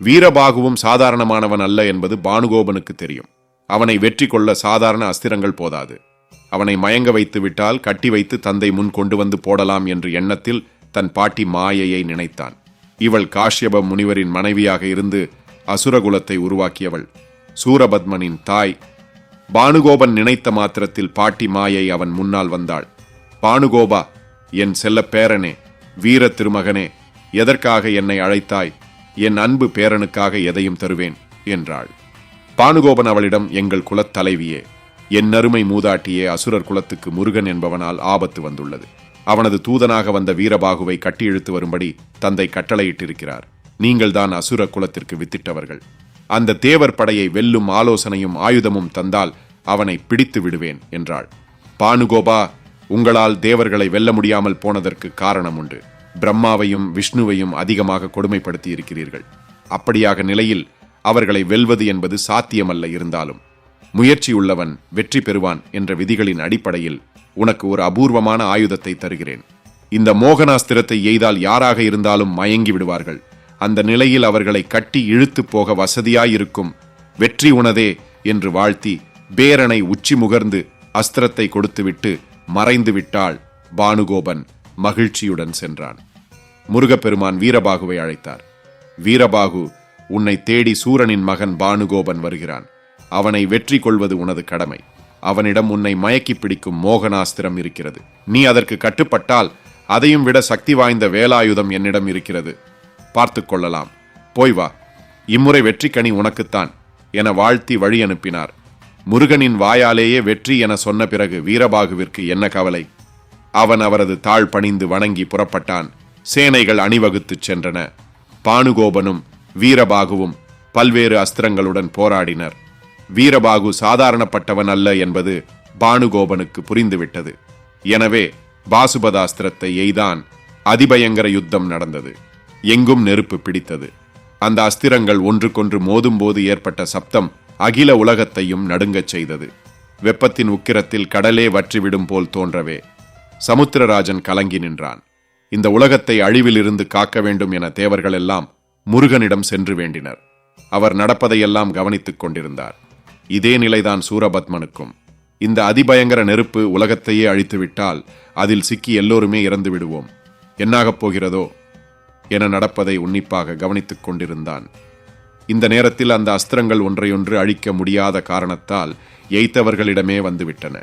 வீரபாகுவும் சாதாரணமானவன் அல்ல என்பது பானுகோபனுக்கு தெரியும். அவனை வெற்றி கொள்ள சாதாரண அஸ்திரங்கள் போதாது. அவனை மயங்க வைத்து விட்டால் கட்டி வைத்து தந்தை முன் கொண்டு வந்து போடலாம் என்ற எண்ணத்தில் தன் பாட்டி மாயையை நினைத்தான். இவள் காஷ்யப முனிவரின் மனைவியாக இருந்து அசுரகுலத்தை உருவாக்கியவள். சூரபத்மனின் தாய். பானுகோபன் நினைத்த மாத்திரத்தில் பாட்டி மாயை அவன் முன்னால் வந்தாள். பானுகோபா என் செல்ல பேரனே வீர திருமகனே எதற்காக என்னை அழைத்தாய்? என் அன்பு பேரனுக்காக எதையும் தருவேன் என்றாள். பானுகோபன் அவளிடம் எங்கள் குலத் தலைவியே என் அருமை மூதாட்டியே அசுரர் குலத்துக்கு முருகன் என்பவனால் ஆபத்து வந்துள்ளது. அவனது தூதனாக வந்த வீரபாகுவை கட்டியிழுத்து வரும்படி தந்தை கட்டளையிட்டிருக்கிறார். நீங்கள்தான் அசுர குலத்திற்கு வித்திட்டவர்கள். அந்த தேவர் படையை வெல்லும் ஆலோசனையும் ஆயுதமும் தந்தால் அவனை பிடித்து விடுவேன் என்றாள். பானுகோபா உங்களால் தேவர்களை வெல்ல முடியாமல் போனதற்கு காரணம் உண்டு. பிரம்மாவையும் விஷ்ணுவையும் அதிகமாக கொடுமைப்படுத்தி இருக்கிறீர்கள் அப்படியாக நிலையில் அவர்களை வெல்வது என்பது சாத்தியமல்ல இருந்தாலும் முயற்சியுள்ளவன் வெற்றி பெறுவான் என்ற விதிகளின் அடிப்படையில் உனக்கு ஒரு அபூர்வமான ஆயுதத்தை தருகிறேன். இந்த மோகனாஸ்திரத்தை எய்தால் யாராக இருந்தாலும் மயங்கி விடுவார்கள். அந்த நிலையில் அவர்களை கட்டி இழுத்து போக வசதியாயிருக்கும் வெற்றி உனதே என்று வாழ்த்தி பேரனை உச்சி முகர்ந்து அஸ்திரத்தை கொடுத்துவிட்டு மறைந்து விட்டாள் பானுகோபன் மகிழ்ச்சியுடன் சென்றான். முருகப்பெருமான் வீரபாகுவை அழைத்தார். வீரபாகு உன்னை தேடி சூரனின் மகன் பானுகோபன் வருகிறான். அவனை வெற்றி கொள்வது உனது கடமை. அவனிடம் உன்னை மயக்கி பிடிக்கும் மோகனாஸ்திரம் இருக்கிறது. நீ அதற்கு கட்டுப்பட்டால் அதையும் விட சக்தி வாய்ந்த வேலாயுதம் என்னிடம் இருக்கிறது. பார்த்து கொள்ளலாம். போய் வா. இம்முறை வெற்றிக்கனி உனக்குத்தான் என வாழ்த்தி வழி அனுப்பினார். முருகனின் வாயாலேயே வெற்றி என சொன்ன பிறகு வீரபாகுவிற்கு என்ன கவலை? அவன் அவரது தாழ் பணிந்து வணங்கி புறப்பட்டான். சேனைகள் அணிவகுத்துச் சென்றன. பானுகோபனும் வீரபாகுவும் பல்வேறு அஸ்திரங்களுடன் போராடினர். வீரபாகு சாதாரணப்பட்டவன் அல்ல என்பது பானுகோபனுக்கு புரிந்துவிட்டது. எனவே பாசுபதாஸ்திரத்தை எய்தான் அதிபயங்கர யுத்தம் நடந்தது. எங்கும் நெருப்பு பிடித்தது. அந்த அஸ்திரங்கள் ஒன்றுக்கொன்று மோதும்போது ஏற்பட்ட சப்தம் அகில உலகத்தையும் நடுங்கச் செய்தது. வெப்பத்தின் உக்கிரத்தில் கடலே வற்றிவிடும் போல் தோன்றவே சமுத்திரராஜன் கலங்கி நின்றான். இந்த உலகத்தை அழிவிலிருந்து காக்க வேண்டும் என தேவர்கள் எல்லாம் முருகனிடம் சென்று வேண்டினர். அவர் நடப்பதையெல்லாம் கவனித்துக் கொண்டிருந்தார். இதே நிலைதான் சூரபத்மனுக்கும். இந்த அதிபயங்கர நெருப்பு உலகத்தையே அழித்துவிட்டால் அதில் சிக்கி எல்லோருமே இறந்து விடுவோம். என்னாகப் போகிறதோ என நடப்பதை உன்னிப்பாக கவனித்துக் கொண்டிருந்தான். இந்த நேரத்தில் அந்த அஸ்திரங்கள் ஒன்றையொன்று அழிக்க முடியாத காரணத்தால் எய்த்தவர்களிடமே வந்துவிட்டன.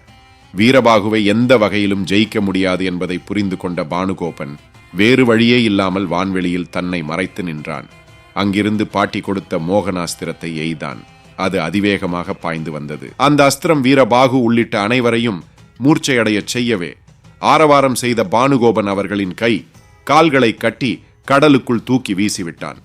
வீரபாகுவை எந்த வகையிலும் ஜெயிக்க முடியாது என்பதை புரிந்து கொண்ட பானுகோபன் வேறு வழியே இல்லாமல் வான்வெளியில் தன்னை மறைத்து நின்றான். அங்கிருந்து பாட்டி கொடுத்த மோகனாஸ்திரத்தை எய்தான். அது அதிவேகமாக பாய்ந்து வந்தது. அந்த அஸ்திரம் வீரபாகு உள்ளிட்ட அனைவரையும் மூர்ச்சையடையச் செய்யவே ஆரவாரம் செய்த பானுகோபன் அவர்களின் கை கால்களை கட்டி கடலுக்குள் தூக்கி வீசிவிட்டான்.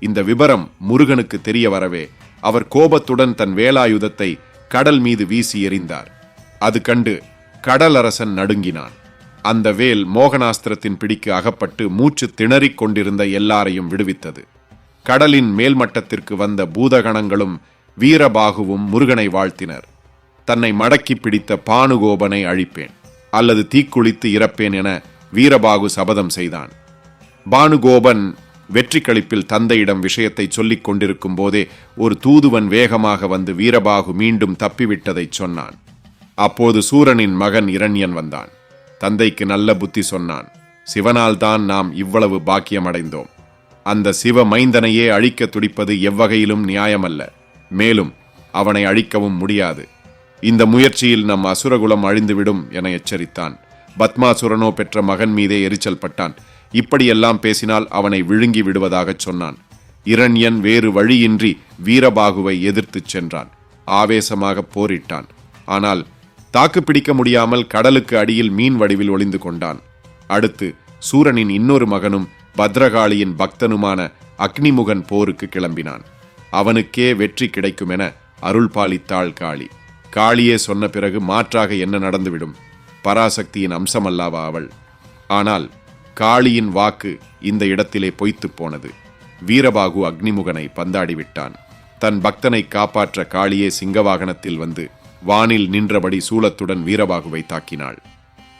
இந்த விபரம் முருகனுக்கு தெரிய வரவே அவர் கோபத்துடன் தன் வேலாயுதத்தை கடல் மீது வீசி எறிந்தார். அது கண்டு கடலரசன் நடுங்கினான். அந்த வேல் மோகனாஸ்திரத்தின் பிடிக்கு அகப்பட்டு மூச்சு திணறிக் கொண்டிருந்த எல்லாரையும் விடுவித்தது. கடலின் மேல்மட்டத்திற்கு வந்த பூதகணங்களும் வீரபாகுவும் முருகனை வாழ்த்தினர். தன்னை மடக்கி பிடித்த பானுகோபனை அழிப்பேன் அல்லது தீக்குளித்து இறப்பேன் என வீரபாகு சபதம் செய்தான். பானுகோபன் வெற்றி களிப்பில் தந்தையிடம் விஷயத்தை சொல்லிக் கொண்டிருக்கும் போதே ஒரு தூதுவன் வேகமாக வந்து வீரபாகு மீண்டும் தப்பிவிட்டதைச் சொன்னான். அப்போது சூரனின் மகன் இரண்யன் வந்தான். தந்தைக்கு நல்ல புத்தி சொன்னான். சிவனால் தான் நாம் இவ்வளவு பாக்கியமடைந்தோம். அந்த சிவ மைந்தனையே அழிக்க துடிப்பது எவ்வகையிலும் நியாயமல்ல. மேலும் அவனை அழிக்கவும் முடியாது. இந்த முயற்சியில் நம் அசுரகுலம் அழிந்துவிடும் என எச்சரித்தான். பத்மாசுரனோ பெற்ற மகன் மீதே எரிச்சல் பட்டான். இப்படியெல்லாம் பேசினால் அவனை விழுங்கி விடுவதாகச் சொன்னான். இரண்யன் வேறு வழியின்றி வீரபாகுவை எதிர்த்துச் சென்றான். ஆவேசமாக போரிட்டான். ஆனால் தாக்கு பிடிக்க முடியாமல் கடலுக்கு அடியில் மீன் வடிவில் ஒளிந்து கொண்டான். அடுத்து சூரனின் இன்னொரு மகனும் பத்ரகாளியின் பக்தனுமான அக்னிமுகன் போருக்கு கிளம்பினான். அவனுக்கே வெற்றி கிடைக்கும் என அருள் பாலித்தாள் காளி. காளியே சொன்ன பிறகு மாற்றாக என்ன நடந்துவிடும்? பராசக்தியின் அம்சமல்லாவா அவள். ஆனால் காளியின் வாக்கு இந்த இடத்திலே பொய்த்துப் போனது. வீரபாகு அக்னிமுகனை பந்தாடி விட்டான் தன் பக்தனை காப்பாற்ற காளியே சிங்கவாகனத்தில் வந்து வானில் நின்றபடி சூலத்துடன் வீரபாகுவை தாக்கினாள்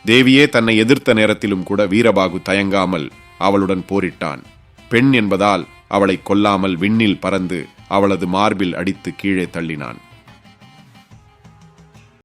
தேவியே தன்னை எதிர்த்த நேரத்திலும் கூட வீரபாகு தயங்காமல் அவளுடன் போரிட்டான். பெண் என்பதால் அவளை கொல்லாமல் விண்ணில் பறந்து அவளது மார்பில் அடித்து கீழே தள்ளினான்.